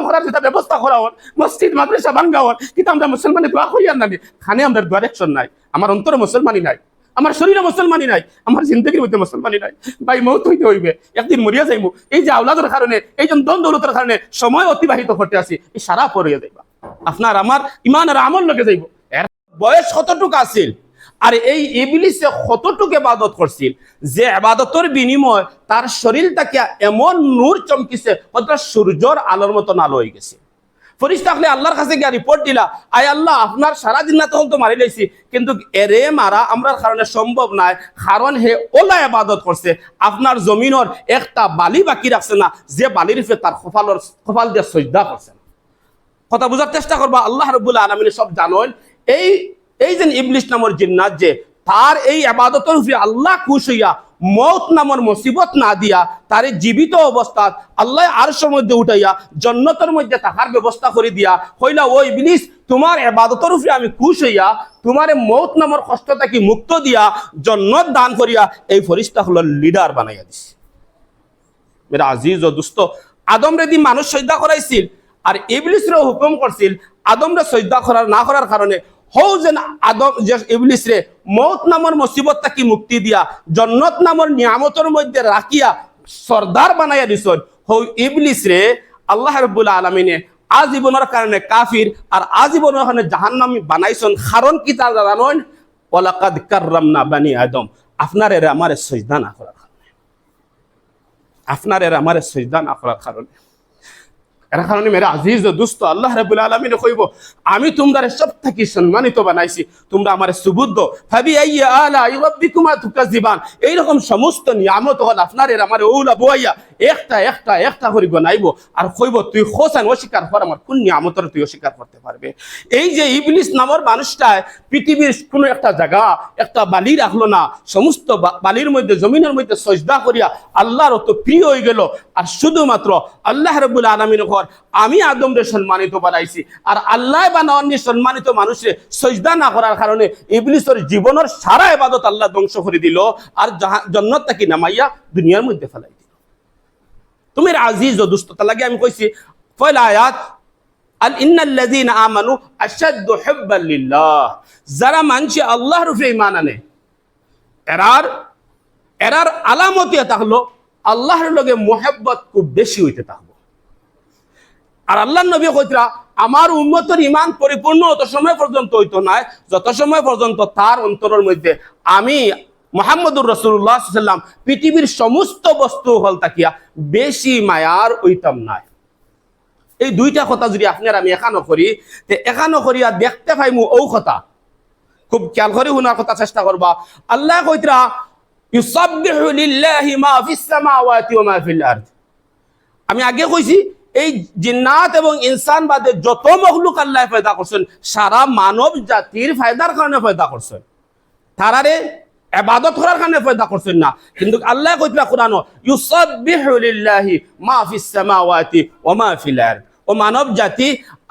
করার যেটা ব্যবস্থা করা মসজিদ, মাদ্রাসা ভাঙ্গা কিন্তু আমরা দোয়া করি আর নানি খানে একশন নাই। আমার অন্তরে মুসলমানই নাই। আমার শরীরে মুসলমানই নাই। আমার জিন্দগির মধ্যে মুসলমানই নাই। ভাই, মৌত হইতে হইবে। একদিন মরিয়া যাইমু। এই যে আওলাদের কারণে, এই যে দৌলতের কারণে সময় অতিবাহিত করতে আসি, এই সারা পড়িয়া যাইবা। আপনার আমার ইমান আর আমল লগে যাইব। বয়স কতটুকু আছিল? আর এই ইবলিসে কতটুকু এবাদত করছিল? যে আবাদতের বিনিময় তার শরীরটাকে এমন নূর চমকিছে অর্থাৎ সূর্যর আলোর মতন আলো হয়ে গেছে। ফরিস্তা আল্লাহর কাছে গিয়ে রিপোর্ট দিলা, আয় আল্লাহ, আপনার সারা দিন না তখন তো মারি লাইছি, কিন্তু এরে মারা আমরার কারণে সম্ভব নাই। কারণ হে ওলা আবাদত করছে, আপনার জমিনের একটা বালি বাকি রাখছে না, যে বালির উপরে তার কপালর, কপাল দিয়ে সজ্জা করছে কথা বোঝার চেষ্টা করবা, আল্লাহ রবুল্লা আলমিন সব জানেন এই এই যে ইবলিশ নামর জিন্নাত যে, তার এই আবাদতের উপরে আল্লাহ খুশ হইয়া মৌত নামর মুসিবত না দিয়া তারে জীবিত অবস্থাত আল্লাহ আরশের মধ্যে উঠাইয়া জন্নতের মধ্যে থাকার ব্যবস্থা করে দিয়া হইলা, ও ইবলিশ, তোমার আবাদতের উপরে আমি খুশ হইয়া তোমার মৌত নামর কষ্ট থাকি মুক্ত দিয়া জন্নত দান করিয়া এই ফরিস্তা হলো লিডার বানাইয়া দিছে। মেরা আজিজ ও দুস্ত, আদম রেদি মানুষ সজ্জা করাইছিল আর ইবলিসরে হুকুম করছিল আদমরে সজ্জা করার না করার কারণে হৌ যেন আদম যে ইবলিস রে মৌত নামর মুসিবত তাকি মুক্তি দিয়া, জন্নত নামর নিয়ামতের মধ্যে রাখিয়া সর্দার বানাইয়া দিছন। হৌ ইবলিস রে আল্লাহ রব্বুল আলমিনে আজীবনের কারণে কাফির আর আজীবনের কারণে জাহান্নামি বানাইছন। কারণ কি তার জানেন ওয়ালাকাদ কাররামনা বানি আদম। আপনার এর আমার সজদা না করার কারণে আপনার এর আমার সজদা না করার কারণে এর কারণে মেরা আজিজ দুস্ত, আল্লাহ রাবুল আলমিনে কইব, আমি তোমরা সব থাকি সম্মানিত বানাইছি, তোমরা আমার সুবুদ্ধ ভাবি আইয়া আলা ইরব্বিকুমা তুকাজিবান এইরকম সমস্ত নিয়ামত হল আপনার, এর আমার ওলা বইয়া একটা একটা একটা করে গনাইব আর কইব তুই খোসান অস্বীকার কর আমার কোন নিয়ামতের তুই অস্বীকার করতে পারবে এই যে ইবলিস নামর মানুষটায় পৃথিবীর কোনো একটা জায়গা একটা বালি রাখল না, সমস্ত বালির মধ্যে জমিনের মধ্যে সজদা করিয়া আল্লাহর অত প্রিয় হয়ে গেল। আর শুধুমাত্র আল্লাহ রবুল আলমিন ঘর আমি আদমরে সম্মানিত বানাইছি। আর আল্লাহ বানাওয়ানি সম্মানিত মানুষে সজদা না করার কারণে ইবলিসের জীবনের সারা এবাদত আল্লাহ ধ্বংস করে দিল। আর জন্নত তাকে নামাইয়া দুনিয়ার মধ্যে ফেলাই তুমি আজিজ ও দুস্থতা লাগে। আমি কইছি পয়লা আয়াত, আল ইন্নাল্লাযীন আমানু আশাদ্দু হুব্বান লিল্লাহ। যারা মানছে আল্লাহর উপরে ঈমান আনে, এরার এরার আলামত এটা হলো, আল্লাহর লগে মোহাব্বত খুব বেশি হইতে থাকব। আর আল্লাহ নবী কইতরা, আমার উম্মতের ইমান পরিপূর্ণ অত সময় পর্যন্ত হইতো নাই, যত সময় পর্যন্ত তার অন্তরের মধ্যে আমি মোহাম্মদুর রসুল্লাহ সাল্লাম পৃথিবীর সমস্ত বস্তু হল তাকিয়া, বেশি মায়ার ওইতাম নাই। এই দুইটা কথা যদি আপনার আমি একানো করি তে একানো করিয়া দেখতে পাই মু ঔ কথা, খুব খেয়াল করে শোনার কথা চেষ্টা করবা। আল্লাহ কইতরা আমি আগে কইছি, এই জিন্নাত এবং ইনসান বাদে যত মখলুক আল্লাহ পয়দা করছেন, সারা মানব জাতির ফায়দার কারণে পয়দা করছেন। তারারে এবাদত করার কারণে পয়দা করছেন না। কিন্তু আল্লাহ কইতরা কোরআন ইউসাব্বিহু লিল্লাহি মা ফিস সামাওয়াতি ওয়া মা ফিল ও মানব জাতি,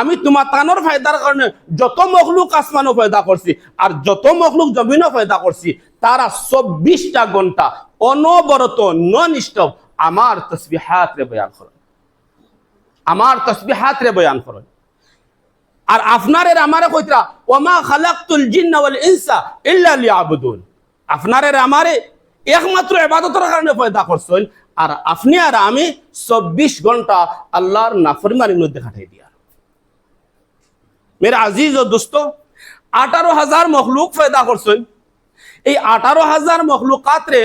আমি তোমার তানোর ফায়দার কারণে যত মখলুক আসমানও পয়দা করছি, আর যত মখলুক জমিনও পয়দা করছি, তারা চব্বিশটা ঘণ্টা অনবরত নন স্টপ আমার তসবিহাত রে বয়ান করেন। আমার তসবিহাত রে বয়ান করেন। আর আপনারের আমারে কইতরা ওমা খালাকতুল জিন্না ওয়াল ইনসা ইল্লা লিয়াবুদুন। আপনারের আমারে একমাত্র ইবাদতের কারণে পয়দা করছেন। আর আপনি আর আমি চব্বিশ ঘণ্টা আল্লাহর নাফরমানির মধ্যে কাটাই দিয়া। মেরে আজিজ ও দোস্ত, আঠারো হাজার মখলুক পয়দা করছেন। এই আঠারো হাজার মখলুকাতরে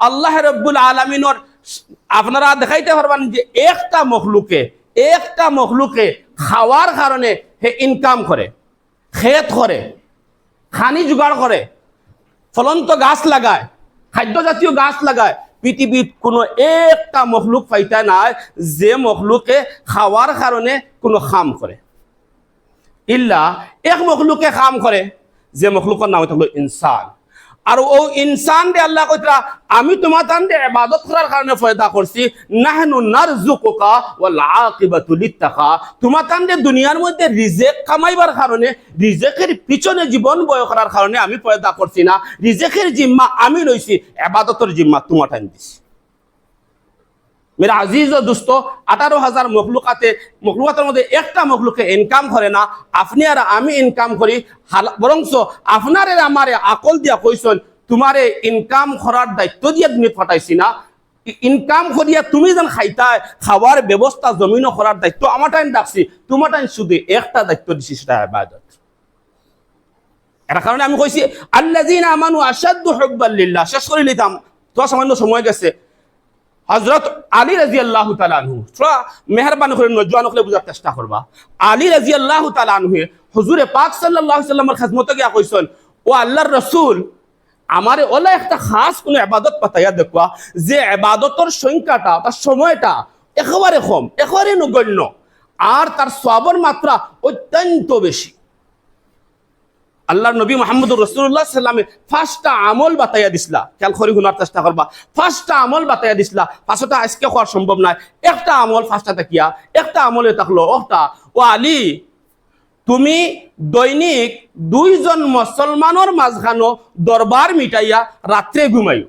আল্লাহ রব্বুল আলমিনর আপনারা দেখাইতে পারবেন যে একটা মখলুকে একটা মখলুকে খাওয়ার কারণে হে ইনকাম করে, খেত করে, খানি জোগাড় করে ফলন্ত গাছ লাগায় খাদ্য জাতীয় গাছ লাগায় পৃথিবীত কোনো একটা মখলুক পাইতা নাই যে মখলুকে খাওয়ার কারণে কোনো খাম করে ইল্লা, এক মখলুকে কাম করে যে মখলুকের নাম থাকল ইনসান আর ও ইনসান দে আল্লাহ কইতরা, আমি তোমার তান দে ইবাদত করার কারণে ফায়দা করছি। নাহনু নারজুকুকা ওয়াল আকিবাতু লিত্তাকা। তোমার তান দে দুনিয়ার মধ্যে রিজেক কামাইবার কারণে, রিজিকের পিছনে জীবন বয় করার কারণে আমি ফায়দা করছি না। রিজিকের জিম্মা আমি লইছি, ইবাদতের জিম্মা তোমার তান দিছি। মেরা আজিজ ও দুস্ত আঠারো হাজার মখলুকাতে মখলুকাতের মধ্যে একটা মখলুকে ইনকাম করে না আপনি আর আমি ইনকাম করি বরংস আপনারে আমারে আকল দিয়া কইসন তোমারে ইনকাম করার দায়িত্ব দিয়ে তুমি ফটাইছি না ইনকাম করিয়া তুমি যেন খাইতা খাওয়ার ব্যবস্থা জমিনও করার দায়িত্ব আমার টাইম ডাকছি তোমার টাইম শুধু একটা দায়িত্ব দিছি সেটা আবাদত এর কারণে আমি কইছি আল্লাযীনা আমানু আশাদ্দু হুব্বাল লিল্লাহ শেষ করে নিতাম তো সামান্য সময় গেছে হজরত আলী রাজি আল্লাহ তালানহু থোড়া মেহরবানি করে নজওয়ান হলে বুঝার চেষ্টা করবা। আলী রাজি আল্লাহ তালানহু হুজুরে পাক আলাইহি সাল্লামের খাদমতে গিয়া কইছেন ও আল্লাহর রাসূল, আমারে ওলা একটা খাস কোন ইবাদত পাতাইয়া দেখবা যে ইবাদতর সংখ্যাটা, তার সময়টা একেবারে কম, একেবারে নগণ্য। আর তার সবর মাত্রা অত্যন্ত বেশি। আল্লাহর নবী মোহাম্মদুর রসুল্লাহ সাল্লামে ফার্স্টটা আমল বাতাইয়া দিছিলা খেয়াল করি শুনার চেষ্টা করবা। ফার্স্টটা আমল বাতাইয়া দিছিলা পাঁচটা আজকে হওয়ার সম্ভব নয়। একটা আমল ফার্স্টটা তাকিয়া, একটা আমলে থাকল ওটা ও আলী তুমি দৈনিক দুইজন মুসলমানের মাঝখানো দরবার মিটাইয়া রাত্রে ঘুমাইও।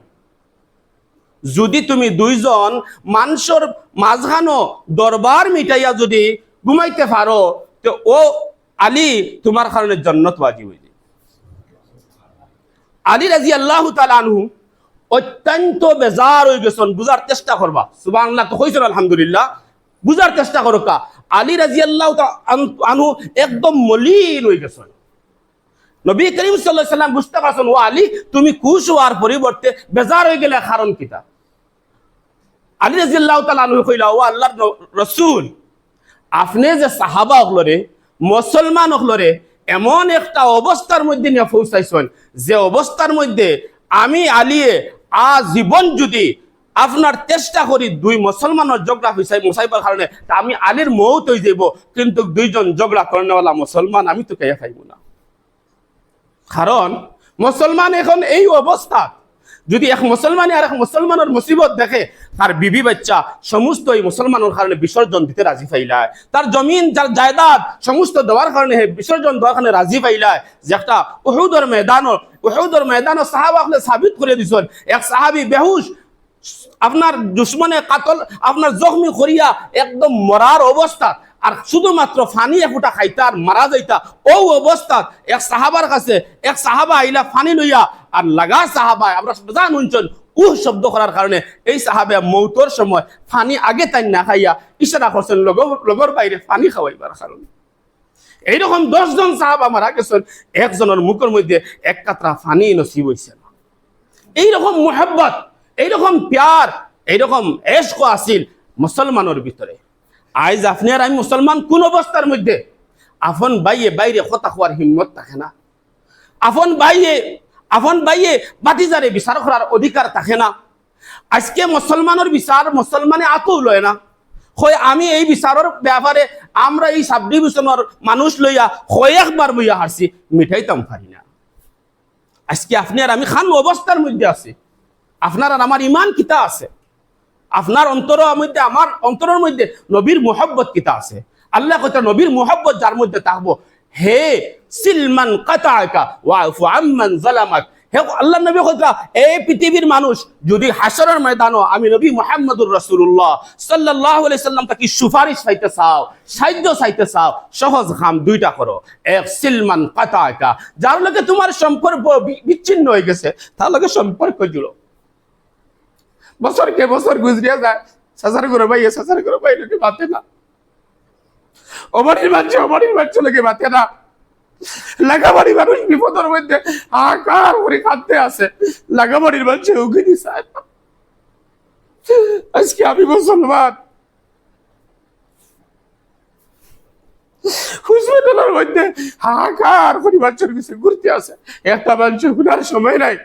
যদি তুমি দুইজন মানুষের মাঝখানো দরবার মিটাইয়া যদি ঘুমাইতে পারো, তো ও আলী তোমার কারণে জন্নত বাজি হয়ে আলী রাজি আল্লাহ তালানহু অত্যন্ত বেজার হয়ে গেছেন, বুঝার চেষ্টা করবা। সুবাহ তো হয়েছেন আলহামদুলিল্লাহ। বুঝার চেষ্টা করো কা। আলী রাজি আল্লাহ আনহু একদম মলিন হয়ে গেছেন। নবী করিম সাল্লাহ সাল্লাম বুঝতে পারছেন, ও আলী, তুমি খুশ হওয়ার পরিবর্তে বেজার হয়ে গেলে কারণ কিতা আলী রাজিয়াল্লাহ তালু কইলা, ও আল্লাহর রসুল, আপনি যে সাহাবা হলরে মুসলমান হলরে এমন একটা অবস্থার মধ্যে নিয়ে পৌঁছাইছেন, যে অবস্থার মধ্যে আমি, আলিয়ে, আজীবন যদি আপনার চেষ্টা করি দুই মুসলমানের ঝগড়া হয়েছে মুসাইবার কারণে আমি আলীর মৌত হয়ে যাব কিন্তু দুইজন ঝগড়া করেনা মুসলমান আমি তো কে খাইব না। কারণ মুসলমান এখন এই অবস্থা যদি এক মুসলমানে আর এক মুসলমানের মুসিবত দেখে, তার বিবি বাচ্চা সমস্ত এই মুসলমানের কারণে বিসর্জন দিতে রাজি পাইলায়। তার জমিন, যার জায়দাদ সমস্ত দেওয়ার কারণে বিসর্জন দেওয়ার কারণে রাজি পাইলায় যে একটা উহুদর ময়দান উহুদর ময়দান সাহাবা হলে সাবিত করে দিছেন। এক সাহাবি বেহুশ, আপনার দুশ্মনে কাতল, আপনার জখমি করিয়া একদম মরার অবস্থা আর শুধুমাত্র ফানি এফুটা খাইতা আর মারা যাইতা, ও অবস্থা এক সাহাবার কাছে, এক সাহাবা আইলা ফানি লইয়া, আর লাগা সাহাবা আমরা জান শুনছেন, উহ শব্দ করার কারণে এই সাহাবে মৌতর সময় ফানি আগে তাই না খাইয়া ইশারা করছেন লগর বাইরে ফানি খাওয়াইবার কারণে এইরকম দশজন সাহাবা মারা গেছেন একজনের মুখের মধ্যে এক কাতরা ফানি নসিব হয়েছে এইরকম মোহাব্বত, এইরকম প্যার, এইরকম এশক আসিল মুসলমানের ভিতরে আইজ আপনি আর আমি মুসলমান কোন অবস্থার মধ্যে? আফন বাইয়ে বাইরে কথা হওয়ার হিম্মত থাকে না। আফন বাইয়ে আফন বাইয়ে বাতিজারে বিচার করার অধিকার থাকে না। আজকে মুসলমানের বিচার মুসলমানে আতও লয় না। হয় আমি এই বিচারের ব্যাপারে আমরা এই সাব ডিভিশনের মানুষ লইয়া কয়েকবার বইয়া হারছি, মিঠাইতাম পারি না। আজকে আপনি আর আমি খান অবস্থার মধ্যে আছি। আপনার আর আমার ইমান কিতা আছে? আপনার অন্তর মধ্যে, আমার অন্তরের মধ্যে নবীর মোহব্বত কিতা আছে? আল্লাহ কথা নবীর মোহব্বত যার মধ্যে থাকব, হে সিলমান কাতাকা হে আল্লাহ নবী কথা এই পৃথিবীর মানুষ, যদি হাসরের ময়দানও আমি নবী মুহাম্মদুর রাসূলুল্লাহ সাল্লাল্লাহু আলাইহি সাল্লাম তাকে সুপারিশ পাইতে চাও, সাহায্য চাইতে চাও, সহজ কাম দুইটা করো। এক, সিলমান কাতাকা যার লগে তোমার সম্পর্ক বিচ্ছিন্ন হয়ে গেছে, তার লগে সম্পর্ক জুড়ো। বছর কে বছর গুজরিয়া যায়। সাসার করে ভাই সাসার করে ভাই লোকে বাতে না। অবাড়ির বাচ্চা অবাড়ির বাচ্চা লোকে বাতে না। লাগাবাড়ি মানুষ বিপদের মধ্যে করে কাঁদতে আছে লাগাবাড়ির আজকে আমি মুসলমান। হাহাকার করে বাচ্চার ঘুরতে আছে একটা মানুষ ঘুরার সময় নাই।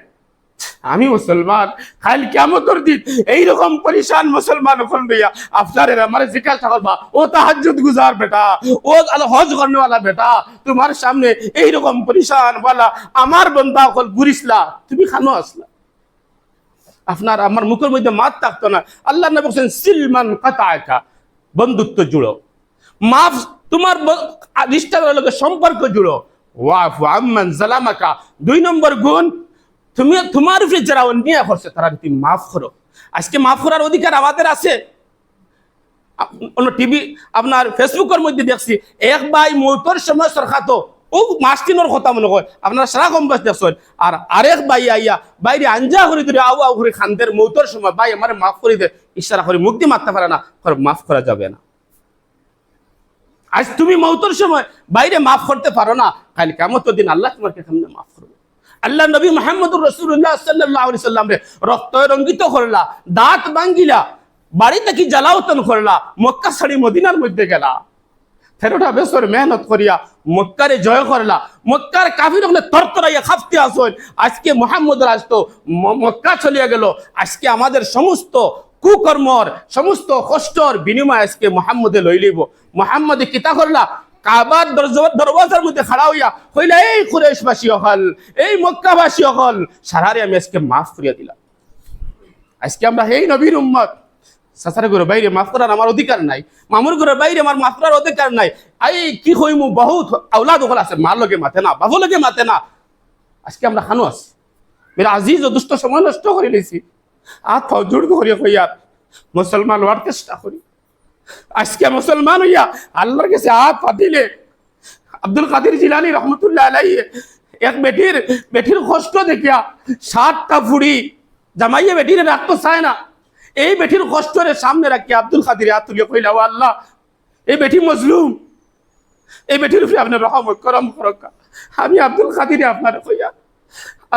আমি মুসলমান খাইল কেমতর দিন এইরকম পরিশান মুসলমান ওখান ভাইয়া আপনার আমার জিজ্ঞাসা করবা ও তাহাজ্জুদ গুজার বেটা, ও হজ করনে বেটা, তোমার সামনে এইরকম পরিশান বলা আমার বন্ধা কল ঘুরিসলা তুমি খানো আসলা। আপনার আমার মুখের মধ্যে মাত থাকতো না। আল্লাহ নবী বলছেন, সিলমান কাতাকা বন্ধুত্ব জুড়ো। মাফ, তোমার ব- রিস্তার সম্পর্ক জুড়ো। ওয়াফু আম্মান জালামাকা। দুই নম্বর গুণ তুমি, তোমার উপরে যারা অন্যায় করছে, তারা তুমি মাফ করো। আজকে মাফ করার অধিকার আমাদের আছে। অন্য টিভি, আপনার ফেসবুকের মধ্যে দেখছি, এক ভাই মৌতর সময় সরকাতো। ও মাস তিনের কথা মনে হয় আপনারা সারা কম বাস দেখছেন। আর আরেক ভাই আইয়া বাইরে আঞ্জা করে দিলে আউ আউ করে খান্দের মৌতর সময়। ভাই, আমার মাফ করে দে। ইশারা করে মুক্তি মারতে পারে না। মাফ করা যাবে না। আজ তুমি মৌতর সময় বাইরে মাফ করতে পারো না। কাল কেমন দিন আল্লাহ তোমাকে কেমনে মাফ করবে। আল্লাহ নবী মোহাম্মদুর রসুল্লাহ সাল্লাহ সাল্লাম রে, রক্ত রঙ্গিত করলা, দাঁত ভাঙ্গিলা, বাড়ি থেকে জ্বালাওতন করলা, মক্কা ছাড়ি মদিনার মধ্যে গেলা। তেরোটা বছর মেহনত করিয়া মক্কারে জয় করলা। মক্কার কাফির হলে তরতরাইয়া খাপতে আসন। আজকে মোহাম্মদ আসতো মক্কা চলিয়া গেল। আজকে আমাদের সমস্ত কুকর্মর, সমস্ত কষ্টর বিনিময় আজকে মোহাম্মদে লই লইব মোহাম্মদে কিতা করলা? কাবার দরওয়াজার মধ্যে খাড়া হইয়া হইলা এই কুরেশবাসী হল এই মক্কাবাসী হল সারারে আমি আজকে মাফ করিয়া দিলাম। আজকে আমরা এই নবীর উম্মত। সাসারে ঘরের বাইরে মাফ করার আমার অধিকার নাই। মামুর ঘরের বাইরে আমার মাফ করার অধিকার নাই। আই, কি হইমু বহুত আউলাদ ওখানে আছে। মার লগে মাতে না বাবু লগে মাতে না। আজকে আমরা খানো আছি। মেরা আজিজ ও দুষ্ট সময় নষ্ট করে নিয়েছি আর ফাও জোর করিয়া কইয়া মুসলমান হওয়ার চেষ্টা করি আজকে মুসলমান হইয়া আল্লাহর কাছে হাত পাতিলে আব্দুল কাদের জিলানি রহমতুল্লাহ এক বেটির বেটির কষ্ট দেখিয়া সাতটা ফুড়ি জামাইয়ে বেটিরে রাখতে চায় না। এই বেটির কষ্টরে সামনে রাখিয়া আব্দুল কাদের হাত তুলিয়া কইলা ও আল্লাহ, এই বেটি মজলুম। এই বেটির উপরে আপনার রহম, করম করকা আমি আব্দুল কাদিরে আপনার কইয়া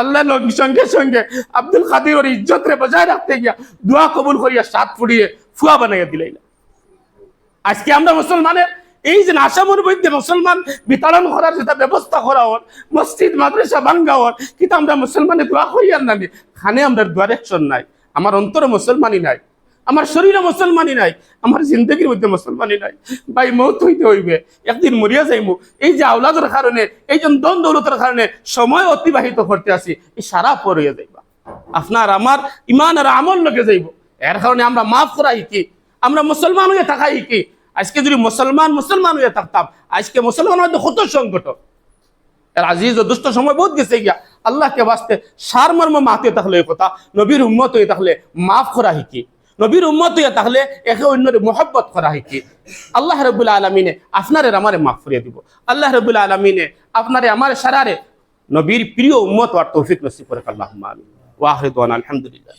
আল্লাহ লোক সঙ্গে সঙ্গে আব্দুল কাদির ওর ইজ্জতরে বজায় রাখতে গিয়া দোয়া কবুল করিয়া সাত ফুড়িয়ে ফুয়া বানাইয়া দিলাইলা আজকে আমরা মুসলমানের, এই যে আসামের মধ্যে মুসলমান বিতরণ করার যেটা ব্যবস্থা করা হল, মসজিদ, মাদ্রাসা ভাঙ্গা হল, কিন্তু আমরা মুসলমানের দোয়া আর নানি খানে আমরা ডাইরেকশন নাই, আমার অন্তরে মুসলমানই নাই, আমার শরীরে মুসলমানই নাই, আমার জিন্দগির মধ্যে মুসলমানই নাই। ভাই, মৌত হইতে হইবে, একদিন মরিয়া যাইমু। এই যে আওলাদের কারণে, এই যে দন দৌলতের কারণে সময় অতিবাহিত করতে আসি, এই সারা পড়িয়া যাইবা। আপনার আমার ইমান আর আমল লোকে যাইব। এর কারণে আমরা মাফ করাই কি? আমরা মুসলমান হয়ে থাকাই কি? আজকে যদি মুসলমান মুসলমান হয়ে থাকতাম, আজকে মুসলমান হয়তো কত সংকট এর আজিজ ও দুষ্ট সময় বহুত গেছে গিয়া। আল্লাহকে বাঁচতে সার মর্ম মাতে থাকলে কথা, নবীর উম্মত হয়ে থাকলে মাফ করা হিকি নবীর উম্মত হয়ে থাকলে একে অন্যরে মোহব্বত করা হিকি আল্লাহ রবুল্লা আলমিনে আপনারে আমারে মাফ করিয়ে দিব। আল্লাহ রবুল্লা আলমিনে আপনারে, আমার সারারে নবীর প্রিয় উম্মত আর তৌফিক নসিব করে আল্লাহ আমিন। ওয়াহরিদ আলহামদুলিল্লাহ।